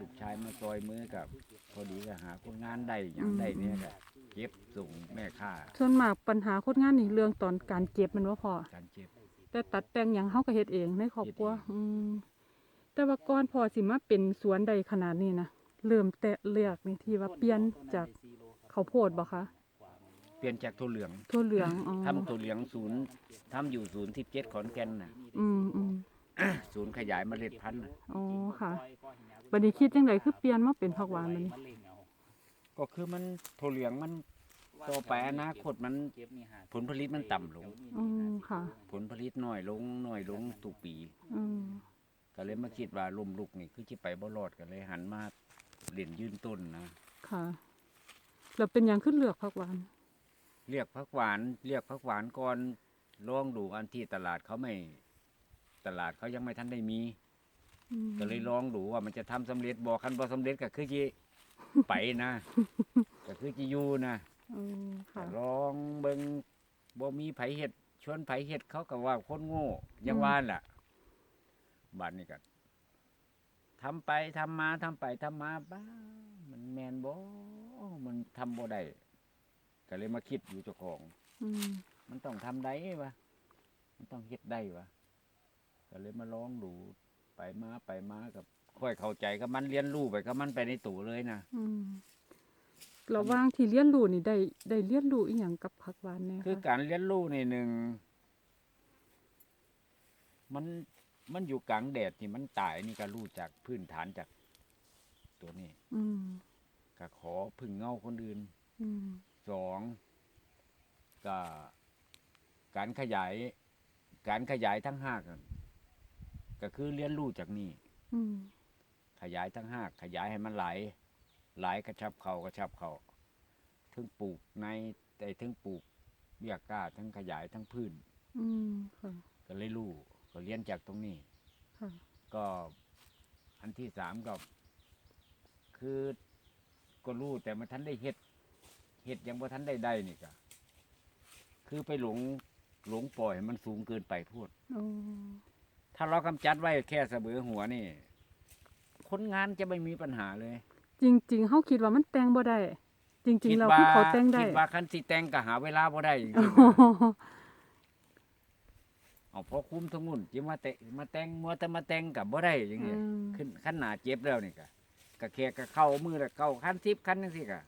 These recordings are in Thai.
ลูกชายมาซอยมือกับพอดีก็หาคนงานได้อย่างได้เนี่ยก็เก็บส่งแม่ค่าส่วนมากปัญหาคนงานนี่เรื่องตอนการเก็บมันว่าพอ การเก็บ แต่ตัดแต่งหยังเฮาก็เฮ็ดเองในครอบครัวเฮ็ดเอง อืมแต่ว่าก่อนพอสิมาเป็นสวนใดขนาดนี้นะเริ่มแต่เลือกนี่ที่ว่าเปลี่ยนจากข้าวโพดบ่คะเปลี่ยนจากถั่วเหลืองทั่วเหลืองอ๋อทำถั่วเหลืองศูนย์ทำอยู่ศูนย์ที่เจ็ดขอนแก่นน่ะอืมอืมศูนย์ขยายเมล็ดพันธุ์น่ะอ๋อค่ะ บัดนี้คิดจังไดคือเปลี่ยนมาเป็นผักหวานบัดนี้ก็คือมันถั่วเหลืองมันต่อไปอนาคตมันผลผลิตมันต่ำลง อืมค่ะ ผลผลิตน้อยลงน้อยลงตุกปี อืมก็เลยมาคิดว่าลมลุกนี่คือจิไปบ่รอดก็เลยหันมาเล่นยืนต้นนะค่ะแล้วเป็นหยังขึ้นเลือกผักหวาน เรียกพักหวาน เรียกพักหวานก่อนลองดูอันที่ตลาดเขาไม่ ตลาดเขายังไม่ทันได้มีอืม ก็เลยลองดูว่ามันจะทำสำเร็จบ่คันบ่สำเร็จก็คือจิไปนะก็คือจิอยู่นะอืมก็ค่ะลองเบิ่งบ่มีไผเฮ็ดชวนไผเฮ็ดเขาก็ว่าคนโง่อยังว่าล่ะบัดนี้ก็ทำไปทำมาทำไปทำมาบ้ามันแม่นบ่มันทำบ่ได้ก็เลยมาคิดอยู่เจ้าของอืมมันต้องทำได้วะมันต้องเฮ็ดได้วะก็เลยมาลองดู ไปมาไปมากับค่อยเข้าใจกับมันเรียนรู้ไปกับมันไปในตู่เลยนะอืมระหว่างที่เรียนรู้นี่ได้ได้เรียนรู้อีหยังกับผักหวานแน่คือคะการเรียนรู้ในหนึ่งมันมันอยู่กลางแดดที่มันตายนี่ก็รู้จากพื้นฐานจากตัวนี้อืมก็ขอพึ่งเงาคนอื่นอืมสองก็การขยาย การขยายทั้งห้ากัน ก็คือเรียนรู้จากนี่อืมขยายทั้งหากขยายให้มันไหลไหลกระชับเขากระชับเขาถึงปลูกในแต่ถึงปลูกเบี้ยก้าทั้งขยายทั้งพื้นอืมค่ะ ก็เลยรู้ก็เรียนจากตรงนี้ ค่ะ ก็อันที่สามก็คือก็รู้แต่มันทันได้เฮ็ดเฮ็ดยังบ่ทันได้ได้นี่ก็คือไปหลงหลงปล่อยให้มันสูงเกินไปโทษโอ้ ถ้าเรากำจัดไว้แค่เสมอหัวนี่คนงานจะไม่มีปัญหาเลย จริงๆเฮาคิดว่ามันแต่งบ่ได้ จริง ๆ เราคือเขาแต่งได้คิดว่าคันสิแต่งก็หาเวลาบ่ได้จริงโอ้ๆโหเอาพอคุ้มทั้งมุ่นจิมาแต่มาแต่งมัวแต่มาแต่งกับบ่ได้อย่างเงี้ยอืมขึ้นขั้นหนาเจ็บแล้วนี่ก็ก็แค่ก็เข้ามือละเข้าขั้นทิพขั้นจังซี่ก็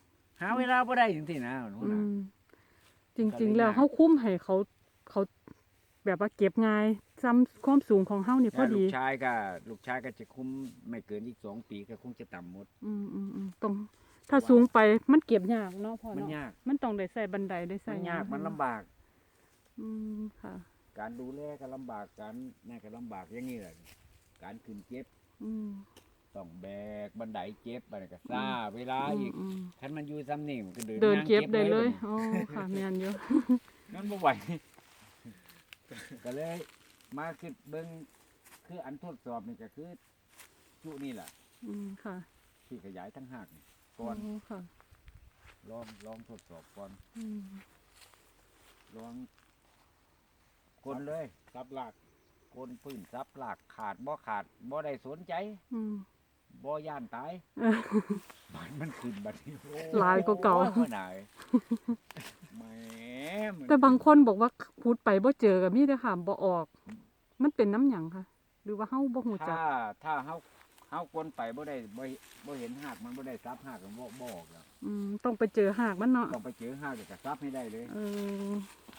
หาเวลาบ่ได้จังซี่นะหนูอืนะมจริง ๆ แล้วเฮาคุ้มให้เขาเขาแบบว่าเก็บง่าย ซ้ำความสูงของเฮานี่พอแล้วลูดีกชายก็ลูกชายก็จะคุมไม่เกินอีกสองปีก็คงจะต่ำหมด อืมอืมอืมต้องถ้าสูงไปมันเก็บยากเนาะพ่อมันเนาะยาก มันต้องได้ใส่บันไดได้ใส่มันยากหงมันลำบาก อืมค่ะ การดูแลก็ลำบากการนั่นก็ลำบากอย่างนี้แหละการขึ้นเจ็บอืมต้องแบกบันไดเจ็บบันไดก็ซ่าเวลาอีกอืมคันมันอยู่ซ้ำนี่มันก็เดินเดินย่างเก็บได้เลยบัดนี้อ๋อค่ะแม่นอยู่ นั่นบ่ไหว ก็เลย มาคิดเบิ่งคืออันทดสอบนี่ก็คือจุนี่แหละอืมค่ะที่ขยายทั้งหากนี่ก่อนอ๋อค่ะ ลองลองทดสอบก่อนอืมลองคนเลยซับหลักคนพื้นซับหลักขาดบ่ขาดบ่ได้สนใจอืม บ่ย่านตายเออบานมันขึ้นบัดนี้โอ้หลายกว่าเก่า โอ้ยหนายแหมมันแต่บางคนบอกว่าพูดไปบ่เจอก็มีแต่ค่ะบ่ออก มันเป็นน้ำหยังค่ะ หรือว่าเฮาบ่ฮู้จักถ้าถ้าเฮาเฮากวนไปบ่ได้บ่บ่เห็นหากมันบ่ได้ซับหากมันบ่บ่ออกแล้วอืมต้องไปเจอหากมันเนาะต้องไปเจอหากเดี๋ยวก็ซับให้ได้เลยเออ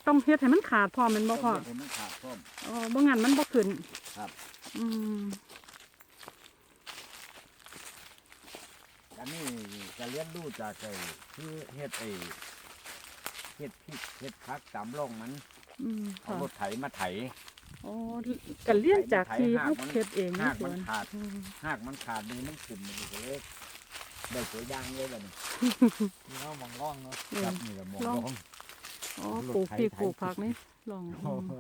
ต้องเฮ็ดให้มันขาดพร้อมแมันบ่พอต้องเฮ็ดให้มันขาดพร้อมอ๋อบ่งั้นมันบ่ขึ้นครับ อืมอันนี้จะเรียนรู้จากไอ้คือเฮ็ดไอ้เฮ็ดพริกเฮ็ดผักตามร่องมัน อืมเอาค่ะรถไถมาไถ อ๋อก็เรียนจากที่หาเฮากมันเฮ็ดเองในหากสมัวนนขาดอืมหากมันขาดนี่มันขึ้นมันก็เลยได้ตัวอย่างเลยบัดนี้นี่เรามองร่องเนาะเออครับนี่ละหมองลองลองอ๋อรถปลูกไถพริกไถปลูกผักนี่ลองโอ้อืมโห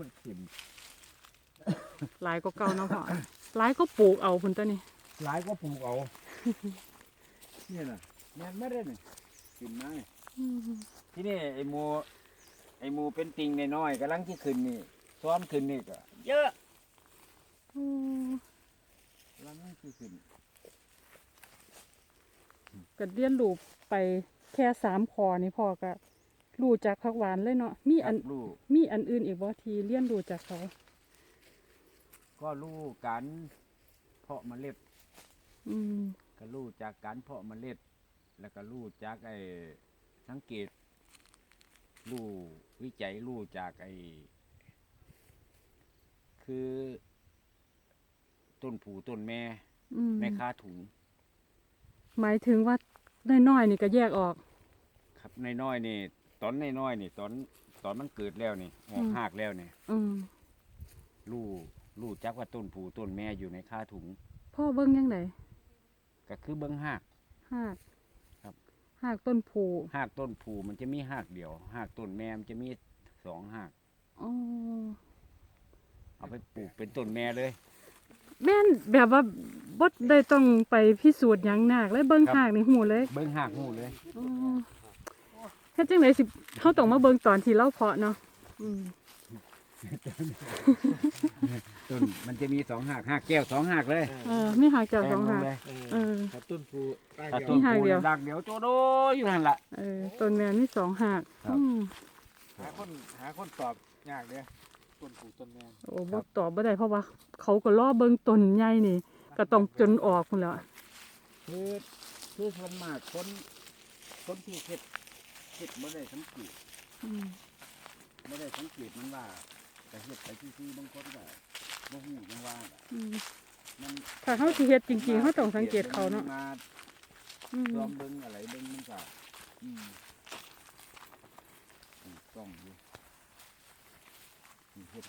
มันขึ้นหลายก็เก่าเนาะพ่อหลายก็ปลูกเอาพุ่นตัวนี้หลายก็ปลูกเอาเนี่ยน่ะแม่นไม่ได้นี่ขึ้นมานี่อืมที่นี่ไอ้หมูไอ้หมูเป็นติงน้อยๆกำลังที่ขึ้นนี่ ซ้อมขึ้นนี่ก็เยอะอืมแล้วมันสิขึ้นก็เรียนรู้ไปแค่สามพอนี่พ่อก็รู้จักผักหวานเลยเนาะมีอันลูกมีอันอื่นอีกบ่ที่เรียนรู้จากเขา ก็รู้การเพาะเมล็ดอืมก็รู้จากการเพาะเมล็ด แล้วก็รู้จากไอ้สังเกตรู้วิจัยรู้จากไอ้ คือ ต้นผูต้นแม่อืมในคาถุงหมายถึงว่าน้อยๆนี่ก็แยกออก ครับน้อยๆนี่ ตอนน้อยๆนี่ ตอนตอนมันเกิดแล้วนี่ออกอืม หากแล้วนี่อืมรู้รู้จักว่าต้นผูต้นแม่อยู่ในคาถุง พ่อเบิ่งยังไงก็คือเบิ้งหาก หากครับ หากต้นผูหากต้นผูมันจะมีหากเดียวหากต้นแม่มันจะมีสองหาก อ๋อ เอาไปปลูกเป็นต้นแม่เลย แม่นแบบว่าบ่ได้ต้องไปพิสูจน์หยังหนักเลยเบิ่งครับ หากนี่หูเลยเบิ้งหากหูเลย อ๋อเฮ็ดจังไดสิเฮาต้องมาเบิ่งตอนที่เราเพาะเนาะอืมต้นมันจะมีสองหากหากแก้วสองหากเลยเออมีหากเจ้าสองแทลหากเลยเอเอออ ถ้าต้นผูใต้ถ้าเดียวต้นหากผูเดียว ดักเดียวโจโดอยู่นั่นล่ะ เออต้นแม่มีสองหากครับ อืมหาคนหาคนตอบยากเลย ต้นผูต้นแมนโอ้บ่ตอบบ่ได้เพราะว่า เขาก็รอเบิ่งต้นใหญ่นี่ ก็ต้องจนออกพุ่นแหล้วคือคือส่วนมากคนคนที่เฮ็ดเฮ็ดไม่ได้สังเกตอืมไม่ได้สังเกตมันว่าแต่เฮ็ดไปที่ๆบางคนก็บ่ฮู้จังว่าน่ะอืมมันถ้าเฮาสิเฮ็ดจริงๆเฮาต้องสังเกตเขาเนาะมาอืมลองเบิ่งอะไรเบิ่งมันก็อืมถูกต้องอยู่นี่ เฮ็ด